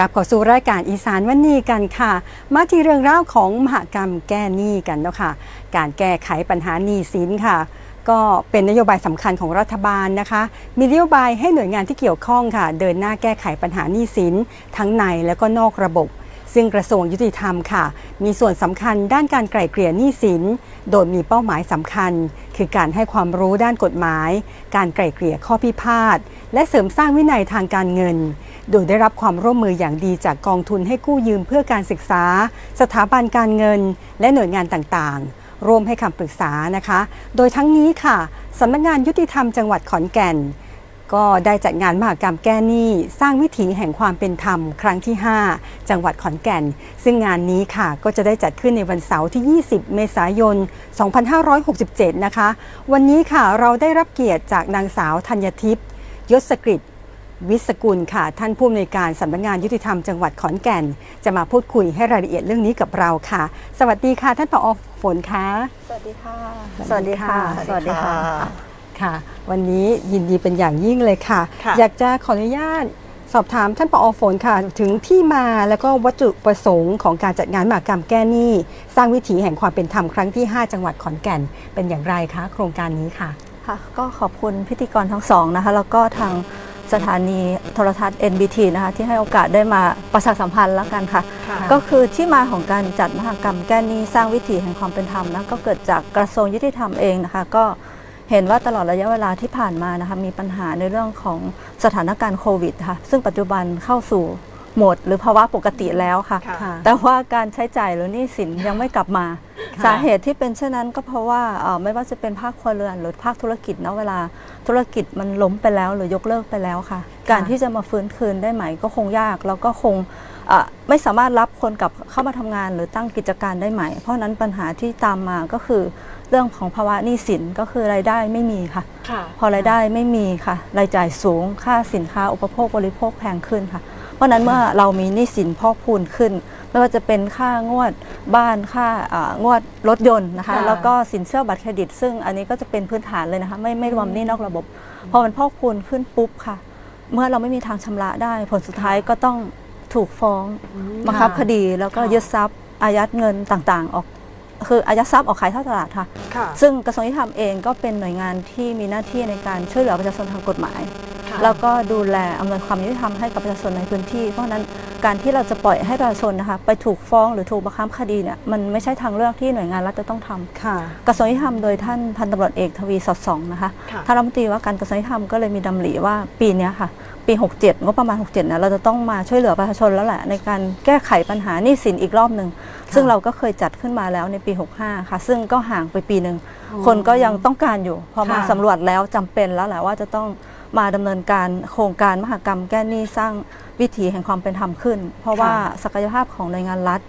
กลับเข้าสู่รายการอีสานวันนี้กันค่ะ มาที่เรื่องราวของมหกรรมแก้หนี้กันเนาะค่ะ การแก้ไขปัญหาหนี้สินค่ะ ก็เป็นนโยบายสำคัญของรัฐบาลนะคะ มีนโยบายให้หน่วยงานที่เกี่ยวข้องค่ะ เดินหน้าแก้ไขปัญหาหนี้สินทั้งในและก็นอกระบบซึ่งกระทรวงยุติธรรมค่ะ มีส่วนสำคัญด้านการไกล่เกลี่ยหนี้สิน โดยมีเป้าหมายสำคัญ คือการให้ความรู้ด้านกฎหมาย การไกล่เกลี่ยข้อพิพาท และเสริมสร้างวินัยทางการเงิน โดยได้รับความร่วมมืออย่างดีจากกองทุนให้กู้ยืมเพื่อการศึกษา สถาบันการเงิน และหน่วยงานต่างๆ ร่วมให้คำปรึกษานะคะ โดยทั้งนี้ค่ะสำนักงานยุติธรรมจังหวัดขอนแก่น ก็ได้จัดงานมหกรรมแก้หนี้ สร้างวิถีแห่งความเป็นธรรม ครั้งที่ 5 จังหวัดขอนแก่น ซึ่งงานนี้ค่ะก็จะได้จัดขึ้นในวันเสาร์ที่ 20 เมษายน 2567 นะคะ วันนี้ค่ะเราได้รับเกียรติจากนางสาวธัญทิพย์ยศกฤษ วิศกุลค่ะ ท่านผู้อำนวยการสำนักงานยุติธรรมจังหวัดขอนแก่น จะมาพูดคุยให้รายละเอียดเรื่องนี้กับเราค่ะ สวัสดีค่ะ ท่านผอฝนคะสวัสดีค่ะ สวัสดีค่ะ สวัสดีค่ะค่ะ วันนี้ยินดีเป็นอย่างยิ่งเลยค่ะค่ะอยากจะขออนุญาตสอบถามท่านผอฝนค่ะ ถึงที่มาแล้วก็วัตถุประสงค์ของการจัดงานมหกรรมแก้หนี้ สร้างวิถีแห่งความเป็นธรรมครั้งที่ 5 จังหวัดขอนแก่น เป็นอย่างไรคะ โครงการนี้ค่ะค่ะก็ขอบคุณพิธีกรทั้งสองนะคะ แล้วก็ทาง สถานีโทรทัศน์ NBT นะคะที่ให้โอกาสได้มาประชาสัมพันธ์แล้วกันค่ะค่ะ ก็คือที่มาของการจัดมหกรรมแก้หนี้สร้างวิถีแห่งความเป็นธรรมนะก็เกิดจากกระทรวงยุติธรรมเองนะคะก็เห็นว่าตลอดระยะเวลาที่ผ่านมานะคะมีปัญหาในเรื่องของสถานการณ์โควิดค่ะซึ่งปัจจุบันเข้าสู่โหมด หรือภาวะปกติแล้วค่ะ ค่ะ แต่ว่าการใช้จ่ายหรือหนี้สินยังไม่กลับมา ค่ะ สาเหตุที่เป็นเช่นนั้นก็เพราะว่าเอ่อไม่ว่าจะเป็นภาคครัวเรือนหรือภาคธุรกิจนะเวลาธุรกิจมันล้มไปแล้วหรือยกเลิกไปแล้วค่ะ การที่จะมาฟื้นคืนได้ใหม่ก็คงยาก แล้วก็คงเอ่อไม่สามารถรับคนกลับเข้ามาทำงาน หรือตั้งกิจการได้ใหม่เพราะฉะนั้นปัญหาที่ตามมาก็คือเรื่องของภาวะหนี้สินก็คือรายได้ไม่มีค่ะ ค่ะ พอรายได้ไม่มีค่ะ รายจ่ายสูงค่าสินค้าอุปโภคบริโภคแพงขึ้นค่ะ เพราะฉะนั้นเมื่อเรามีหนี้สินพอกพูนขึ้น ไม่ว่าจะเป็นค่างวดบ้านค่าอ่างวดรถยนต์นะคะค่ะแล้วก็สินเชื่อบัตรเครดิต ซึ่งอันนี้ก็จะเป็นพื้นฐานเลยนะคะ ไม่ไม่รวมหนี้นอกระบบ พอมันพอกพูนขึ้นปุ๊บค่ะ เมื่อเราไม่มีทางชำระได้ ผลสุดท้ายก็ต้องถูกฟ้องบังคับคดีแล้วก็ค่ะยึดทรัพย์อายัดเงินต่างๆ ออกคืออายัดทรัพย์ออกขายท่อตลาดค่ะค่ะ ซึ่งกระทรวงยุติธรรมเองก็เป็นหน่วยงานที่มีหน้าที่ในการช่วยเหลือประชาชนทางกฎหมาย แล้วก็ดูแลอำนวยความยุติธรรมให้กับประชาชนในพื้นที่ เพราะฉะนั้นการที่เราจะปล่อยให้ประชาชนนะคะไปถูกฟ้องหรือถูกบังคับคดีเนี่ยมันไม่ใช่ทางเลือกที่หน่วยงานรัฐจะต้องทำค่ะ กระทรวงยุติธรรมโดยท่านพันตำรวจเอกทวีสอดส่องนะคะค่ะท่านรัฐมนตรีว่าการกระทรวงยุติธรรมก็เลยมีดำริว่าปีเนี้ยค่ะ ปี 67งบประมาณ 67เนี่ยเราจะต้องมาช่วยเหลือประชาชนแล้วแหละในการแก้ไขปัญหาหนี้สินอีกรอบหนึ่งซึ่งเราก็เคยจัดขึ้นมาแล้วในปี 65 ค่ะ ซึ่งก็ห่างไปปีหนึ่งคนก็ยังต้องการอยู่พอมาค่ะ สำรวจแล้วจำเป็นแล้วแหละว่าจะต้อง มาดำเนินการโครงการมหกรรมแก้หนี้สร้างวิถีแห่งความเป็นธรรมขึ้น เพราะว่าศักยภาพของหน่วยงานรัฐ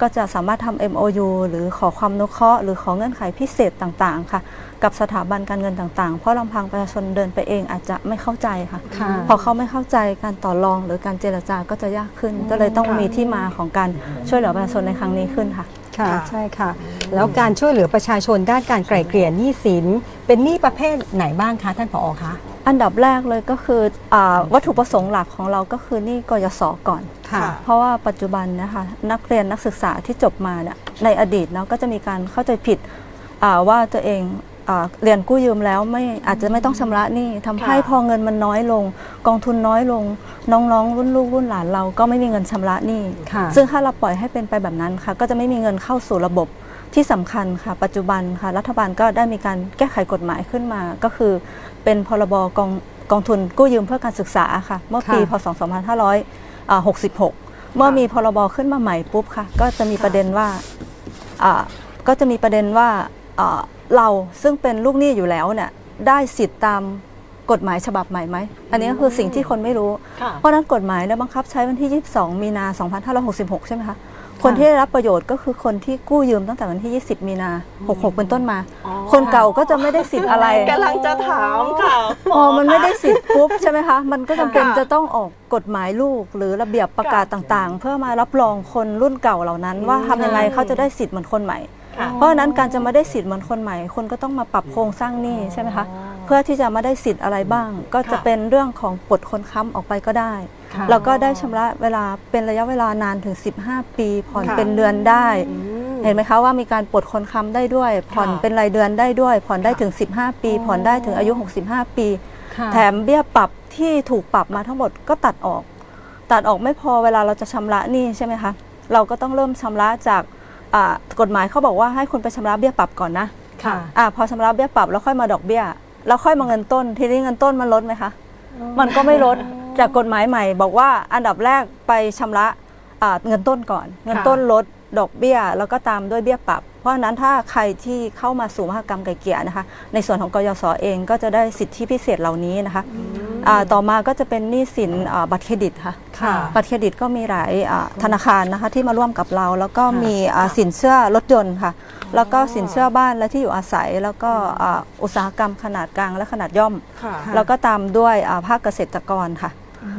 ก็จะสามารถทำ MOU หรือขอความอนุเคราะห์หรือขอเงื่อนไขพิเศษต่างๆ ค่ะ กับสถาบันการเงินต่างๆ เพราะลำพังประชาชนเดินไปเองอาจจะไม่เข้าใจค่ะค่ะ พอเขาไม่เข้าใจการต่อรองหรือการเจรจาก็จะยากขึ้น ก็เลยต้องมีที่มาของการช่วยเหลือประชาชนในครั้งนี้ขึ้นค่ะค่ะใช่ค่ะ แล้วการช่วยเหลือประชาชนด้านการไกล่เกลี่ยหนี้สิน เป็นหนี้ประเภทไหนบ้างคะท่านผอคะ อันดับแรกเลยก็คืออาวัตถุประสงค์หลักของเราก็คือหนี่กยศก่อนค่ะเพราะว่าปัจจุบันนะคะนักเรียนนักศึกษาที่จบมาเนี่ยในอดีตเนาะก็จะมีการเข้าใจผิดอ่าว่าตัวเองอาเรียนกู้ยืมแล้วไม่อาจจะไม่ต้องชำระหนี้ทำให้ค่ะพอเงินมันน้อยลง กองทุนน้อยลง น้องๆ รุ่นลูกรุ่นหลานเราก็ไม่มีเงินชำระหนี้ค่ะซึ่งถ้าเราปล่อยให้เป็นไปแบบนั้นค่ะก็จะไม่มีเงินเข้าสู่ระบบ ที่สำคัญค่ะ ปัจจุบันค่ะ รัฐบาลก็ได้มีการแก้ไขกฎหมายขึ้นมา ก็คือเป็นพรบกองกองทุนกู้ยืมเพื่อการศึกษาค่ะ เมื่อปีค่ะพศ 2566 เมื่อมีพรบขึ้นมาใหม่ปุ๊บค่ะ ก็จะมีประเด็นว่าอ่าก็จะมีประเด็นว่าอ่าเราซึ่งเป็นลูกหนี้อยู่แล้วเนี่ยได้สิทธิ์ตามกฎหมายฉบับใหม่ไหม อันนี้ก็คือสิ่งที่คนไม่รู้ค่ะเพราะฉะนั้นกฎหมายเนี่ยบังคับใช้วันที่ 22 มีนา 2566 ใช่ไหมคะ คนที่ได้รับประโยชน์ก็คือคนที่กู้ยืมตั้งแต่วันที่ 20 มีนา 66 เป็นต้นมา คนเก่าก็จะไม่ได้สิทธิ์อะไรกำลังจะถามค่ะอ๋อมันไม่ได้สิทธิ์ปุ๊บใช่ไหมคะ มันก็จำเป็นค่ะจะต้องออกกฎหมายลูก หรือระเบียบประกาศต่างๆ เพื่อมารับรองคนรุ่นเก่าเหล่านั้น ว่าทำยังไงเขาจะได้สิทธิ์เหมือนคนใหม่ค่ะเพราะฉะนั้นการจะมาได้สิทธิ์เหมือนคนใหม่ คนก็ต้องมาปรับโครงสร้างหนี้ใช่ไหมคะพ เพื่อที่จะมาได้สิทธิ์อะไรบ้าง ก็จะค่ะเป็นเรื่องของปลดคนค้ำออกไปก็ได้ค่ะแล้วก็ได้ชำระเวลาเป็นระยะเวลานานถึง 15 ปี ผ่อนค่ะ เป็นเดือนได้ อืม เห็นไหมคะว่ามีการปลดคนค้ำได้ด้วย ผ่อนค่ะเป็นรายเดือนได้ด้วย ผ่อนได้ค่ะถึง 15 ปี อ๋อ ผ่อนได้ถึงอายุ 65 ปี ค่ะแถมเบี้ยปรับที่ถูกปรับมาทั้งหมดก็ตัดออก ตัดออกไม่พอเวลาเราจะชำระหนี้ใช่ไหมคะ เราก็ต้องเริ่มชำระจากอ่ากฎหมายเขาบอกว่าให้คุณไปชำระเบี้ยปรับก่อนนะค่ะ อ่าพอชำระเบี้ยปรับแล้วค่อยมาดอกเบี้ย แล้วค่อยมาเงินต้น ทีนี้เงินต้นมันลดไหมคะ มันก็ไม่ลดจากกฎหมายใหม่ บอกว่าอันดับแรกไปชำระอ่าเงินต้นก่อน เงินต้นลดดอกเบี้ย แล้วก็ตามด้วยเบี้ยปรับ เพราะฉะนั้นถ้าใครที่เข้ามาสู่มหกรรมไก่เกลี่ยนะคะ ในส่วนของกยศเองก็จะได้สิทธิพิเศษเหล่านี้นะคะอ่าต่อมาก็จะเป็นหนี้สินอ่าบัตรเครดิตค่ะค่ะ บัตรเครดิตก็มีหลายอ่าธนาคารนะคะที่มาร่วมกับเรา แล้วก็ค่ะมีอ่าสินเชื่อรถยนต์ค่ะ แล้วก็สินเชื่อบ้านและที่อยู่อาศัย แล้วก็อ่าอุตสาหกรรมขนาดกลางและขนาดย่อมค่ะค่ะแล้วก็ตามด้วยอ่าภาคเกษตรกรค่ะ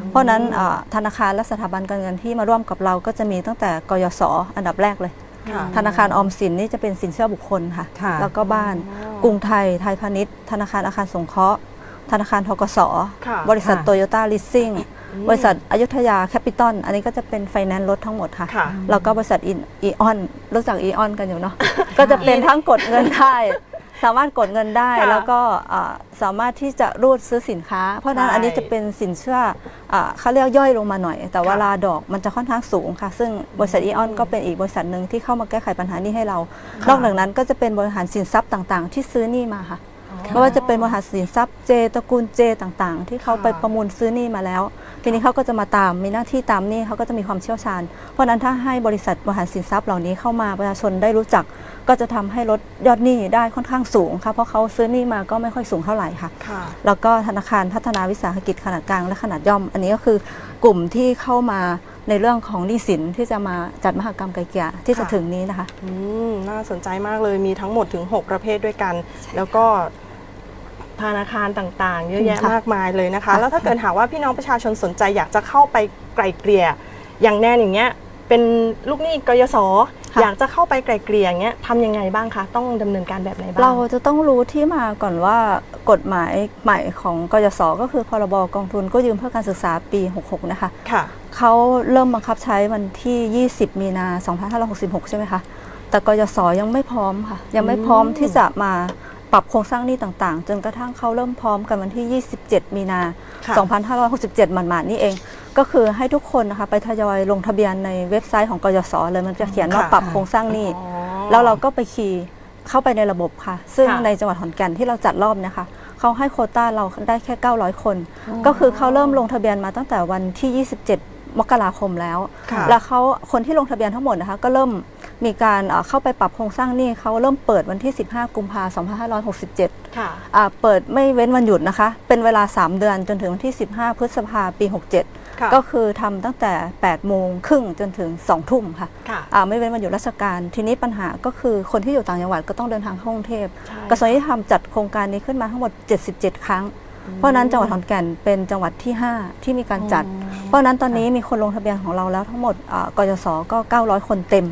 เพราะฉะนั้นอ่าธนาคารและสถาบันการเงินที่มาร่วมกับเราก็จะมีตั้งแต่กยศอันดับแรกเลยค่ะธนาคารออมสินนี่จะเป็นสินเชื่อบุคคลค่ะค่ะแล้วก็บ้านอ๋อกรุงไทยไทยพาณิชย์ ธนาคารอาคารสงเคราะห์ ธนาคารทกสค่ะบริษัทค่ะโตโยต้าลิสซิ่งบริษัทอยุธยาแคปิตอลอันนี้ก็จะเป็นไฟแนนซ์รถทั้งหมดค่ะค่ะแล้วก็บริษัทอีออนรู้จักอีออนกันอยู่เนาะ ก็จะเป็นทั้งกดเงินได้ สามารถกดเงินได้ค่ะแล้วก็อ่าสามารถที่จะรูดซื้อสินค้า เพราะฉะนั้นใช่อันนี้จะเป็นสินเชื่ออ่าเขาเรียกย่อยลงมาหน่อย แต่ว่าค่ะ ลาดอกมันจะค่อนข้างสูงค่ะ ซึ่งบริษัทอีออนก็เป็นอีกบริษัทหนึ่งที่เข้ามาแก้ไขปัญหานี้ให้เราค่ะนอกจากนั้นก็จะเป็นบริหารสินทรัพย์ต่างๆ ที่ซื้อหนี้มาค่ะ ไม่ว่าจะเป็นบริหารสินทรัพย์เจตระกูลเจต่างๆ ที่เขาไปประมูลซื้อหนี้มาแล้ว ทีนี้เขาก็จะมาตามมีหน้าที่ตามหนี้เขาก็จะมีความเชี่ยวชาญ เพราะฉะนั้นถ้าให้บริษัทบริหารสินทรัพย์เหล่านี้เข้ามาประชาชนได้รู้จัก ก็จะทำให้ลดยอดหนี้ได้ค่อนข้างสูงค่ะเพราะเขาซื้อหนี้มาก็ไม่ค่อยสูงเท่าไหร่ค่ะค่ะแล้วก็ธนาคารพัฒนาวิสาหกิจขนาดกลางและขนาดย่อม อันนี้ก็คือกลุ่มที่เข้ามาในเรื่องของหนี้สินที่จะมาจัดมหกรรมไกลเกลี่ยที่จะค่ะถึงนี้นะคะอืมน่าสนใจมากเลยมีทั้งหมดถึง 6 ประเภทด้วยกัน แล้วก็ ธนาคารต่างๆ เยอะแยะค่ะมากมายเลยนะคะค่ะแล้วถ้าเกิดหากว่าพี่น้องประชาชนสนใจอยากจะเข้าไปไกลเกลี่ยอย่างแน่นอย่างเงี้ยเป็นลูกหนี้กยศอยากจะเข้าไปไกลเกลี่ยอย่างเงี้ยทำยังไงบ้างคะต้องดำเนินการแบบไหนบ้างเราจะต้องรู้ที่มาก่อนว่ากฎหมายใหม่ของกยศก็คือพรบกองทุนกู้ยืมเพื่อการศึกษาปี 66 นะคะค่ะเขาเริ่มบังคับใช้วันที่ 20 มีนา 2566 ใช่ไหมคะแต่กยศยังไม่พร้อมค่ะ ยังไม่พร้อมอืมที่จะมา ปรับโครงสร้างหนี้ต่างๆ จนกระทั่งเขาเริ่มพร้อมกันวันที่ 27 มีนาค่ะ2567หมาดๆนี่เอง ก็คือให้ทุกคนนะคะไปทยอยลงทะเบียนในเว็บไซต์ของกยศเลยมันจะเขียนว่าค่ะปรับโครงสร้างหนี้อ๋อแล้วเราก็ไปคีย์เข้าไปในระบบค่ะ ซึ่งค่ะในจังหวัดขอนแก่นที่เราจัดรอบเนะคะเขาให้โควต้าเราได้แค่ 900 คน ก็คือเขาเริ่มลงทะเบียนมาตั้งแต่วันที่ 27 มกราคมแล้วค่ะแล้วเขาคนที่ลงทะเบียนทั้งหมดนะคะก็เริ่ม มีการเอ่อเข้าไปปรับโครงสร้างหนี้เขาเริ่มเปิดวันที่ 15 กุมภาพันธ์2567 ค่ะอ่าเปิดไม่เว้นวันหยุดนะคะ เป็นเวลา 3 เดือนจนถึงวันที่ 15 พฤษภาปี 67ค่ะก็คือทำตั้งแต่ 8 โมงครึ่งจนถึง 2 ทุ่มค่ะค่ะอ่าไม่เว้นวันหยุดราชการ ทีนี้ปัญหาก็คือคนที่อยู่ต่างจังหวัดก็ต้องเดินทางเข้ากรุงเทพใช่กระทรวงยุติธรรมจัดโครงการนี้ขึ้นมาทั้งหมด 77 ครั้ง เพราะฉะนั้นจังหวัดขอนแก่นเป็นจังหวัดที่ 5 ที่มีการจัด เพราะฉะนั้นตอนนี้มีคนลงทะเบียนของเราแล้วทั้งหมดอ่ากยศก็ 900 คนเต็ม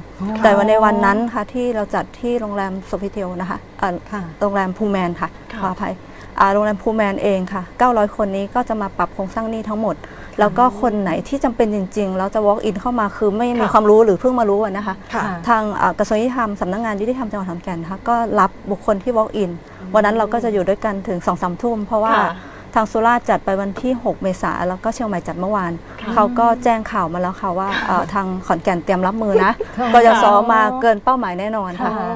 แต่วันในวันนั้นค่ะที่เราจัดที่โรงแรมโซฟิเทลนะคะอ่าค่ะโรงแรมพูแมนค่ะค่ะขออภัยอ่าโรงแรมพูแมนเองค่ะ 900 คนนี้ก็จะมาปรับโครงสร้างหนี้ทั้งหมด แล้วก็คนไหนที่จำเป็นจริง ๆ แล้วจะ walk in เข้ามาคือไม่มีค่ะความรู้หรือเพิ่งมารู้อะนะคะค่ะทางอ่ากระทรวงยุติธรรมสำนักงานยุติธรรมจังหวัดขอนแก่นนะคะก็รับบุคคลที่ walk in วันนั้นเราก็จะอยู่ด้วยกันถึง2องสามทุ่มเพราะว่าค่ะ ทางสุราษฎร์จัดไปวันที่ 6 เมษายนแล้วก็เชียงใหม่จัดเมื่อวานค่ะเขาก็แจ้งข่าวมาแล้วค่ะว่าเอ่อทางขอนแก่นเตรียมรับมือนะค่ะกยศมาเกินเป้าหมายแน่นอนค่ะอ๋อ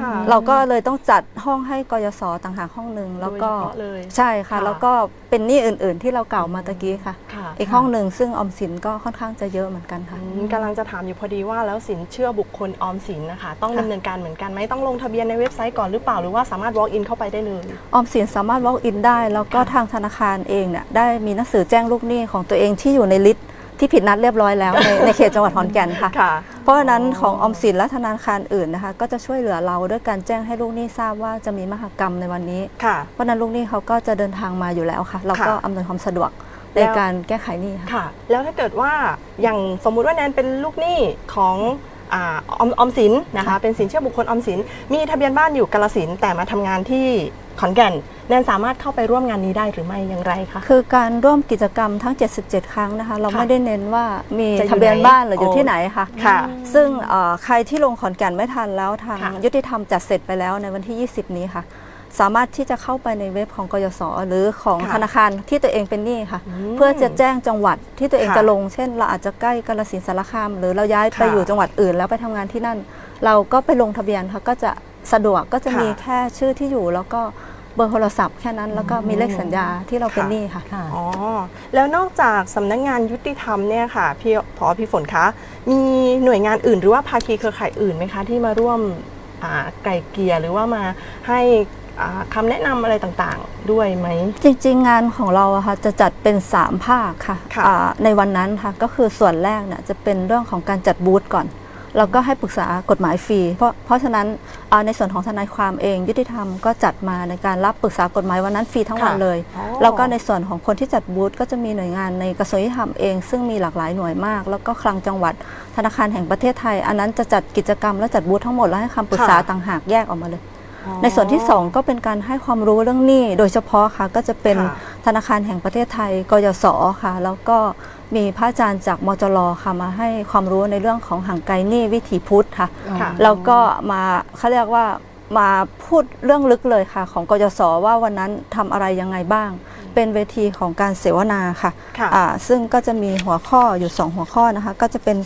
ค่ะเราก็เลยต้องจัดห้องให้กยศต่างหากห้องหนึ่งแล้วก็โดยเฉพาะเลยใช่ค่ะ ค่ะ แล้วก็เป็นหนี้อื่น ๆ ที่เรากล่าวมาตะกี้ค่ะ ค่ะอีกห้องหนึ่งซึ่งออมสินก็ค่อนข้างจะเยอะเหมือนกันค่ะ อืมกำลังจะถามอยู่พอดีว่าแล้วสินเชื่อบุคคลออมสินนะคะ ต้องค่ะดำเนินการเหมือนกันไหมต้องลงทะเบียนในเว็บไซต์ก่อนหรือเปล่าหรือว่าสามารถ walk in เข้าไปได้เลย ออมสินสามารถ walk in ได้ แล้วก็ทางธนาคารเองเนี่ยได้มีหนังสือแจ้งลูกหนี้ของตัวเองที่อยู่ในลิสต์ที่ผิดนัดเรียบร้อยแล้วในในเขตจังหวัดขอนแก่นค่ะ ค่ะเพราะฉะนั้นของออมสินและธนาคารอื่นนะคะ ก็จะช่วยเหลือเราด้วยการแจ้งให้ลูกหนี้ทราบว่าจะมีมหกรรมในวันนี้ ค่ะ เพราะฉะนั้นลูกหนี้เขาก็จะเดินทางมาอยู่แล้วค่ะ เราก็ค่ะ อำนวยความสะดวกแล้ในวการแก้ไขหนี้ค่ะ ค่ะ แล้วถ้าเกิดว่าอย่างสมมุติว่าแนนเป็นลูกหนี้ของอ่าออมออมสินนะคะ เป็นสินเชื่อบุคคลออมสิน มีทะเบียนบ้านอยู่กาลสินธุ์แต่มาทำงานที่ ขอนแก่นแนนสามารถเข้าไปร่วมงานนี้ได้หรือไม่อย่างไรคะ คือการร่วมกิจกรรมทั้ง 77 ครั้งนะคะ เราค่ะไม่ได้เน้นว่ามีจะอยู่ทะเบียนไหนบ้านหรืออยู่โอ้ที่ไหนค่ะ ค่ะ ซึ่งเอ่อใครที่ลงขอนแก่นไม่ทันแล้วทางค่ะ ยุติธรรมจัดเสร็จไปแล้วในวันที่ 20 นี้ค่ะ สามารถที่จะเข้าไปในเว็บของกยศหรือของค่ะธนาคารที่ตัวเองเป็นหนี้ค่ะอืมเพื่อจะแจ้งจังหวัดที่ตัวเองค่ะจะลง เช่น เราอาจจะใกล้กาฬสินธุ์สารคาม หรือเราย้ายไปค่ะ อยู่จังหวัดอื่น แล้วไปทำงานที่นั่น เราก็ไปลงทะเบียนค่ะก็จะสะดวกก็จะค่ะมีแค่ชื่อที่อยู่แล้วก็ เบอร์โทรศัพท์แค่นั้นแล้วก็มีเลขสัญญาที่เราเป็นค่ะหนี้ค่ะ ค่ะ อ๋อ แล้วนอกจากสำนักงานยุติธรรมเนี่ยค่ะพี่พอพี่ฝนคะมีหน่วยงานอื่นหรือว่าภาคีเครือข่ายอื่นไหมคะ ที่มาร่วมอ่าไกลเกลี่ยหรือว่ามาให้อ่าคำแนะนำอะไรต่างๆ ด้วยไหม จริงๆ งานของเราอะค่ะจะจัดเป็น 3 ภาคค่ะค่ะ อ่าในวันนั้นค่ะก็คือส่วนแรกเนี่ยจะเป็นเรื่องของการจัดบูธก่อน แล้วก็ให้ปรึกษากฎหมายฟรี เพราะเพราะฉะนั้นอ่าในส่วนของทนายความเอง ยุติธรรมก็จัดมาในการรับปรึกษากฎหมายวันนั้นฟรีทั้งวันค่ะเลยอ๋อแล้วก็ในส่วนของคนที่จัดบูธก็จะมีหน่วยงานในกระทรวงยุติธรรมเอง ซึ่งมีหลากหลายหน่วยมาก แล้วก็คลังจังหวัดธนาคารแห่งประเทศไทย อันนั้นจะจัดกิจกรรมและจัดบูธทั้งหมดแล้วให้คำปรึกษาค่ะต่างหากแยกออกมาเลยอ๋อในส่วนที่ 2 ก็เป็นการให้ความรู้เรื่องหนี้ โดยเฉพาะค่ะก็จะเป็นค่ะธนาคารแห่งประเทศไทยกยศค่ะ แล้วก็ มีพระอาจารย์จากมจรค่ะมาให้ความรู้ในเรื่องของห่างไกลหนี้วิถีพุทธค่ะ ค่ะ แล้วก็มาเขาเรียกว่ามาพูดเรื่องลึกเลยค่ะ ของกยศว่าวันนั้นทำอะไรยังไงบ้าง เป็นเวทีของการเสวนาค่ะค่ะ อ่าซึ่งก็จะมีหัวข้ออยู่2หัวข้อนะคะ ก็จะเป็น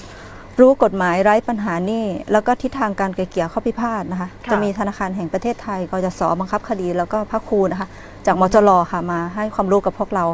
รู้กฎหมายไร้ปัญหาหนี้แล้วก็ทิศทางการไกลเกลี่ยข้อพิพาทนะคะ ค่ะ จะมีธนาคารแห่งประเทศไทยกยศบังคับคดี แล้วก็พระครูนะคะ จากมจรค่ะมาให้ความรู้กับพวกเรา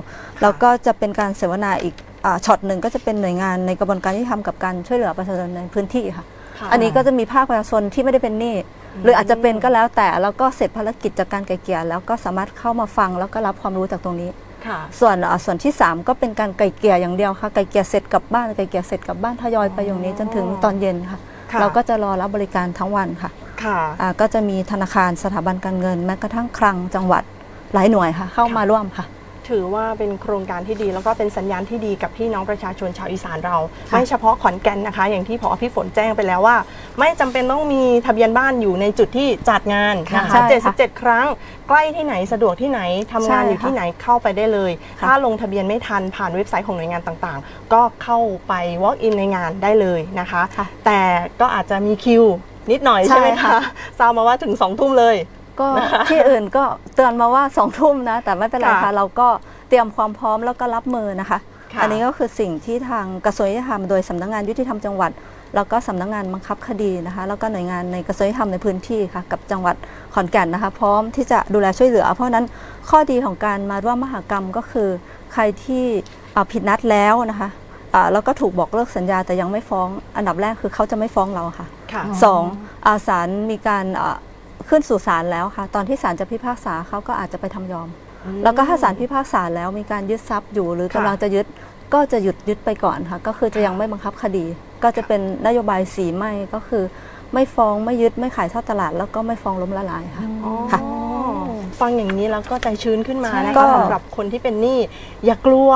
แล้วก็จะเป็นการเสวนาอีกอา ช็อตหนึ่งก็จะเป็นหน่วยงานในกระบวนการที่ทำกับการช่วยเหลือประชาชนในพื้นที่ค่ะค่ะ อันนี้ก็จะมีภาคประชาชนที่ไม่ได้เป็นหนี้หรืออาจจะเป็นก็แล้วแต่แล้วก็เสร็จภารกิจจากการไกลเกลี่ยแล้วก็สามารถเข้ามาฟังแล้วก็รับความรู้จากตรงนี้ค่ะส่วนอ่าส่วนที่ 3 ก็เป็นการไกลเกลี่ยอย่างเดียวค่ะไกลเกลี่ยเสร็จกลับบ้านไกลเกลี่ยเสร็จกลับบ้านทยอยไปอย่างนี้จนถึงตอนเย็นค่ะค่ะเราก็จะรอรับบริการทั้งวันค่ะค่ะอ่าก็จะมีธนาคารสถาบันการเงินแม้กระทั่งคลังจังหวัดหลายหน่วยค่ะ เข้ามาร่วมค่ะ ถือว่าเป็นโครงการที่ดี แล้วก็เป็นสัญญาณที่ดีกับพี่น้องประชาชนชาวอีสานเราค่ะไม่เฉพาะขอนแก่นนะคะ อย่างที่พอพี่ฝนแจ้งไปแล้วว่า ไม่จำเป็นต้องมีทะเบียนบ้านอยู่ในจุดที่จัดงานนะใช่คะค่ะ77 ครั้ง ใกล้ที่ไหนสะดวกที่ไหนทำงานใช่อยู่ค่ะที่ไหนเข้าไปได้เลยค่ะถ้าลงทะเบียนไม่ทันผ่านเว็บไซต์ของหน่วยงานต่างๆ ก็เข้าไป walk in ในงานได้เลยนะคะค่ะแต่ก็อาจจะมีคิวนิดหน่อยใช่ไหมใช่คะค่ะทราบมาว่าถึง2ทุ่มเลย ก็ที่อื่นก็เตือนมาว่าสองทุ่มนะ แต่ไม่เป็นไรค่ะ ค่ะเราก็เตรียมความพร้อมแล้วก็รับมือนะคะ ค่ะ อันนี้ก็คือสิ่งที่ทางกระทรวงยุติธรรมโดยสำนักงานยุติธรรมจังหวัด แล้วก็สำนักงานบังคับคดีนะคะ แล้วก็หน่วยงานในกระทรวงยุติธรรมในพื้นที่ค่ะกับจังหวัดขอนแก่นนะคะ พร้อมที่จะดูแลช่วยเหลือ เพราะฉะนั้นข้อดีของการมาร่วมมหกรรมก็คือ ใครที่อ่าผิดนัดแล้วนะคะอ่าแล้วก็ถูกบอกเลิกสัญญาแต่ยังไม่ฟ้องอันดับแรกคือเขาจะไม่ฟ้องเราค่ะ ค่ะ สองอาศาลมีการอ่า ขึ้นสู่ศาลแล้วค่ะ ตอนที่ศาลจะพิพากษาเขาก็อาจจะไปทำยอม แล้วก็ถ้าศาลพิพากษาแล้วมีการยึดทรัพย์อยู่ หรือค่ะกำลังจะยึดก็จะหยุดยึดไปก่อนค่ะ ก็คือจะยังไม่บังคับคดี ก็จะเป็นนโยบายสีไม่ก็คือ ไม่ฟ้องไม่ยึดไม่ขายทอดตลาด แล้วก็ไม่ฟ้องล้มละลายค่ะค่ะ ฟังอย่างนี้แล้วก็ใจชื้นขึ้นมานะก็คะสำหรับคนที่เป็นหนี้อย่ากลัว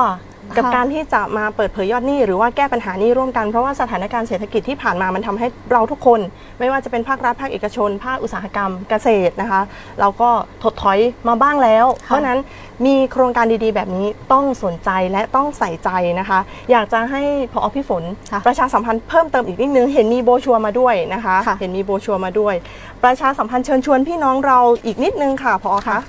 กับค่ะการที่จะมาเปิดเผยยอดหนี้หรือว่าแก้ปัญหาหนี้ร่วมกันเพราะว่าสถานการณ์เศรษฐกิจที่ผ่านมามันทำให้เราทุกคน ไม่ว่าจะเป็นภาครัฐภาคเอกชน ภาคอุตสาหกรรมเกษตรนะคะ เราก็ถดถอยมาบ้างแล้ว เพราะฉะนั้นมีโครงการดีๆ แบบนี้ต้องสนใจและต้องใส่ใจนะคะ อยากจะให้พอพี่ฝนค่ะประชาสัมพันธ์เพิ่มเติมอีกนิดนึงเห็นมีโบรชัวร์มาด้วยนะคะค่ะเห็นมีโบรชัวร์มาด้วย ประชาสัมพันธ์เชิญชวนพี่น้องเราอีกนิดนึงค่ะพอคะค่ะ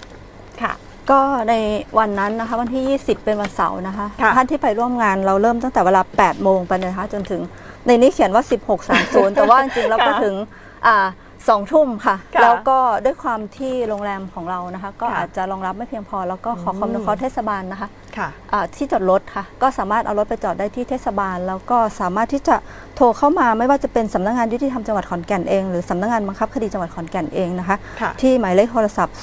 ก็ในวันนั้นนะคะวันที่ 20 เป็นวันเสาร์นะคะค่ะ ท่านที่ไปร่วมงานเราเริ่มตั้งแต่เวลา 8 โมงไปเลยนะคะจนถึงในนี้เขียนว่า 16.30 แต่ว่าจริงๆแล้วก็ค่ะถึงอ่า สองทุ่มค่ะ ค่ะแล้วก็ด้วยความที่โรงแรมของเรานะคะ ก็ค่ะ อาจจะรองรับไม่เพียงพอ แล้วก็ขอความอนุเคราะห์เทศบาลนะคะค่ะ อ่าที่จอดรถค่ะ ก็สามารถเอารถไปจอดได้ที่เทศบาล แล้วก็สามารถที่จะโทรเข้ามาไม่ว่าจะเป็นสำนักงานยุติธรรมจังหวัดขอนแก่นเอง หรือสำนักงานบังคับคดีจังหวัดขอนแก่นเองนะคะ ค่ะ ที่หมายเลขโทรศัพท์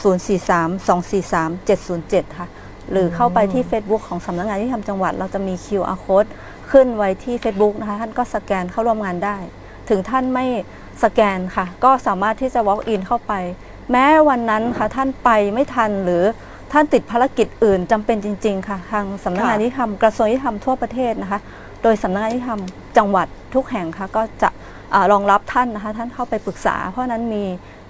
043-243-707 ค่ะ หรือเข้าไปที่ Facebook ของสำนักงานยุติธรรมจังหวัด เราจะมี QR code ขึ้นไว้ที่ Facebook นะคะ ท่านก็สแกนเข้าร่วมงานได้ ถึงท่านไม่ สแกนค่ะ ก็สามารถที่จะ walk in เข้าไป แม้วันนั้นค่ะท่านไปไม่ทันหรือท่านติดภารกิจอื่นจำเป็นจริง ๆ ค่ะ ทางสำนักงานค่ะยุติธรรมกระทรวงยุติธรรมทั่วประเทศนะคะ โดยสำนักงานยุติธรรมจังหวัดทุกแห่งค่ะก็จะรองรับท่านนะคะ ท่านเข้าไปปรึกษา เพราะนั้นมี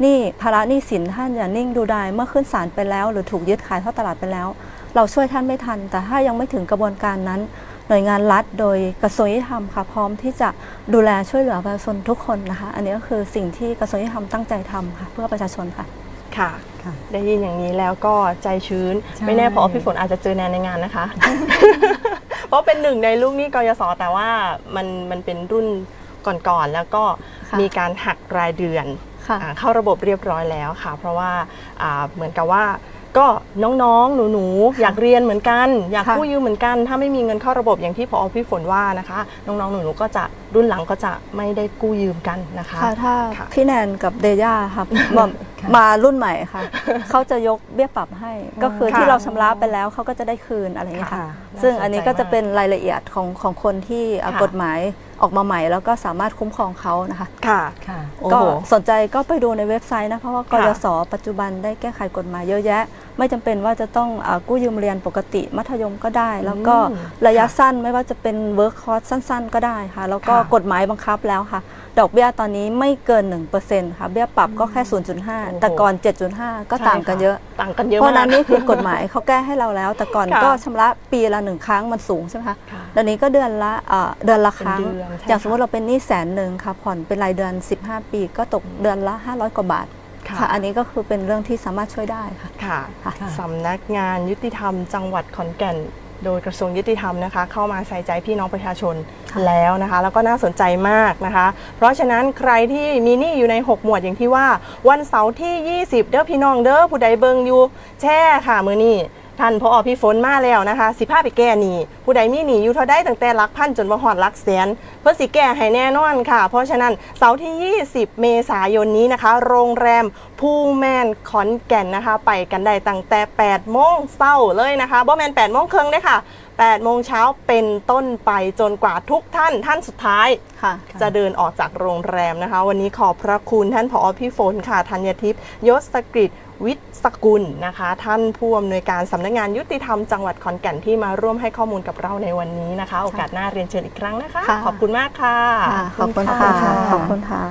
นี้ภาระหนี้สินท่านอย่านิ่งดูดายเมื่อขึ้นศาลไปแล้ว หรือถูกยึดขายทอตลาดไปแล้ว เราช่วยท่านไม่ทัน แต่ถ้ายังไม่ถึงกระบวนการนั้น น่วยงานรัฐ โดยกระทรวงยุติธรรมค่ะพร้อมที่จะดูแลช่วยเหลือประชาชนทุกคนนะคะ อันนี้ก็คือสิ่งที่กระทรวงยุติธรรมตั้งใจทำค่ะเพื่อประชาชนค่ะค่ะ ค่ะได้ยินอย่างนี้แล้วก็ใจชื้น ใช่ ไม่แน่พอพี่ฝนอาจจะเจอแนนในงานนะคะ เพราะเป็นหนึ่งในลูกหนี้กยศแต่ว่ามันมันเป็นรุ่นก่อนๆแล้วก็ค่ะมีการหักรายเดือนค่ะ อ่าเข้าระบบเรียบร้อยแล้วค่ะ เพราะว่าอ่าเหมือนกับว่า ก็น้องๆ หนูๆ อยากเรียนเหมือนกัน อยากค่ะกู้ยืมเหมือนกัน ถ้าไม่มีเงินเข้าระบบอย่างที่พอพี่ฝนว่านะคะ น้องๆ หนูๆ ก็จะรุ่นหลังก็จะไม่ได้กู้ยืมกันนะคะ ค่ะถ้าค่ะพี่แนนกับเดย่าค่ะมาค่ะ มารุ่นใหม่ค่ะ เขาจะยกเบี้ยปรับให้ ก็คือค่ะที่เราชำระไปแล้วเขาก็จะได้คืนอะไรอย่างเงี้ยค่ะค่ะ ซึ่งอันนี้ก็จะน่าสนใจมากเป็นรายละเอียดของของคนที่เอาค่ะกฎหมายออกมาใหม่ แล้วก็สามารถคุ้มครองเขานะคะค่ะค่ะโอ้ก็โหสนใจก็ไปดูในเว็บไซต์นะ เพราะว่ากค่ะยศปัจจุบันได้แก้ไขกฎหมายเยอะแยะ ไม่จำเป็นว่าจะต้องอากู้ยืมเรียนปกติมัธยมก็ได้ แล้วก็อืมระยะค่ะสั้นไม่ว่าจะเป็นเวิร์คคอร์สสั้น ๆ ก็ได้ค่ะ แล้วก็ค่ะกฎหมายบังคับแล้วค่ะ ดอกเบี้ยตอนนี้ไม่เกิน 1%ค่ะเบี้ยปรับก็แค่ 0.5 แต่ก่อน 7.5 ก็ต่างกันเยอะใช่ค่ต่างกันเยอะเพราะมากนั้นนี่คือกฎหมายเขาแก้ให้เราแล้ว แต่ก่อนค่ะก็ชำระปีละหนึ่งครั้งมันสูงใช่ไหมคะค่ะเดี๋ยวนี้ก็เดือนละเอ่อเดือนละครั้งเป็นเดือนใช่อย่างสมมติค่ะเราเป็นหนี้แสนหนึ่งค่ะผ่อนเป็นรายเดือน 15 ปี ก็ตกเดือนละ 500 กว่าบาทค่ะค่ะอันนี้ก็คือเป็นเรื่องที่สามารถช่วยได้ค่ะค่ะค่ะสำนักงานยุติธรรมจังหวัดขอนแก่น โดยกระทรวงยุติธรรมนะคะ เข้ามาใส่ใจพี่น้องประชาชนแล้วนะคะ แล้วก็น่าสนใจมากนะคะ เพราะฉะนั้นใครที่มีหนี้อยู่ใน 6 หมวดอย่างที่ว่าวันเสาร์ที่ 20 เด้อพี่น้องเด้อผู้ใดเบิงอยู่แช่ค่ะมือนี้ ท่านพออพี่ฝนมาแล้วนะคะ สิพาไปแก้หนี้ผู้ใดมีหนี้อยู่เท่าได้ตั้งแต่หลักพันจนมาหอดหลักแสน เพื่อสิแก้ให้แน่นอนค่ะ เพราะฉะนั้นเสาร์ที่ 20 เมษายนนี้นะคะ โรงแรมพูแมนขอนแก่นนะคะ ไปกันได้ตั้งแต่ 8 โมงเช้าเลยนะคะบ่แมน8โมงครึ่งเด้อค่ะ8โมงเช้าเป็นต้นไปจนกว่าทุกท่านท่านสุดท้ายค่ะจะเดินออกจากโรงแรมนะคะ วันนี้ขอบพระคุณท่านผอพี่ฝนค่ะธัญทิพย์ยศกฤษ วิทย์สกุลนะคะ ท่านผู้อำนวยการสำนักงานยุติธรรมจังหวัดขอนแก่นที่มาร่วมให้ข้อมูลกับเราในวันนี้นะคะ โอกาสหน้าเรียนเชิญอีกครั้งนะคะ ค่ะ ขอบคุณมากค่ะ ค่ะขอบคุณค่ะ ขอบคุณค่ะ